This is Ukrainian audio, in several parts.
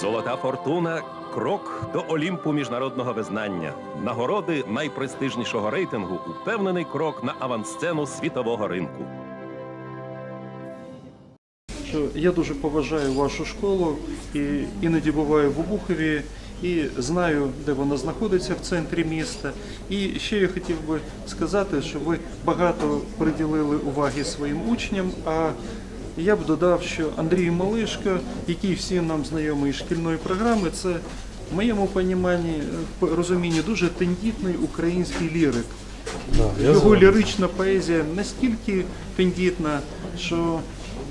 Золота фортуна крок до Олімпу міжнародного визнання. Нагороди найпрестижнішого рейтингу упевнений крок на авансцену світового ринку. я дуже поважаю вашу школу і іноді буваю в Обухові і знаю, де вона знаходиться в центрі міста. І ще я хотів би сказати, що ви багато приділили уваги своїм учням. А я б додав, що Андрій Малишко, який всім нам знайомий з шкільної програми, це в моєму поніманні, е, розумінні дуже тендітний український лірик. Його лірична поезія настільки тендітна, що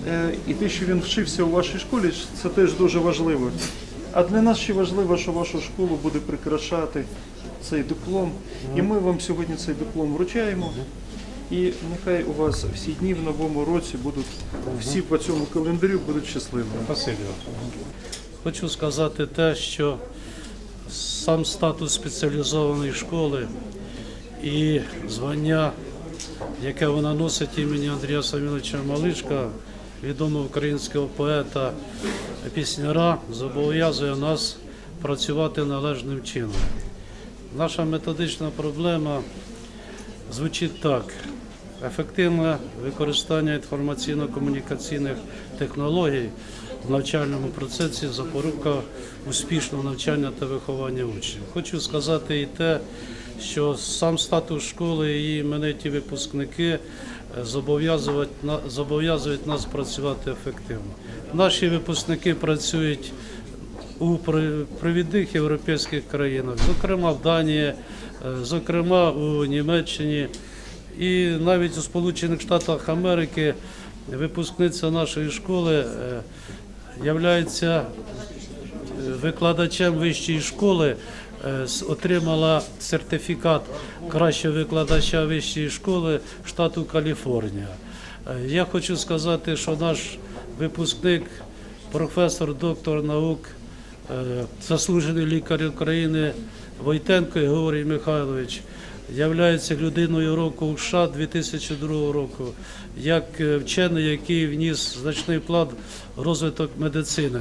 е, і те, що він вчився у вашій школі, це теж дуже важливо. А для нас ще важливо, що вашу школу буде прикрашати цей диплом. І ми вам сьогодні цей диплом вручаємо. І нехай у вас всі дні в новому році будуть всі по цьому календарю будуть щасливими. Спасибі. Хочу сказати те, що сам статус спеціалізованої школи і звання, яке вона носить імені Андрія Саміловича Малишка, відомого українського поета, пісняра, зобов'язує нас працювати належним чином. Наша методична проблема звучить так. Ефективне використання інформаційно-комунікаційних технологій в навчальному процесі запорука успішного навчання та виховання учнів. Хочу сказати і те, що сам статус школи і її імениті випускники зобов'язують на- зобов'язують нас працювати ефективно. Наші випускники працюють у провідних європейських країнах, зокрема в Данії, зокрема у Німеччині і навіть у Сполучених Штатах Америки випускниця нашої школи е, являється е, викладачем вищої школи, е, отримала сертифікат кращого викладача вищої школи штату Каліфорнія. Е, Я хочу сказати, що наш випускник, професор, доктор наук, е, заслужений лікар України Войтенко Георгій Михайлович, являється людиною року у США 2002 року, як е, вчений, який вніс значний вклад в розвиток медицини.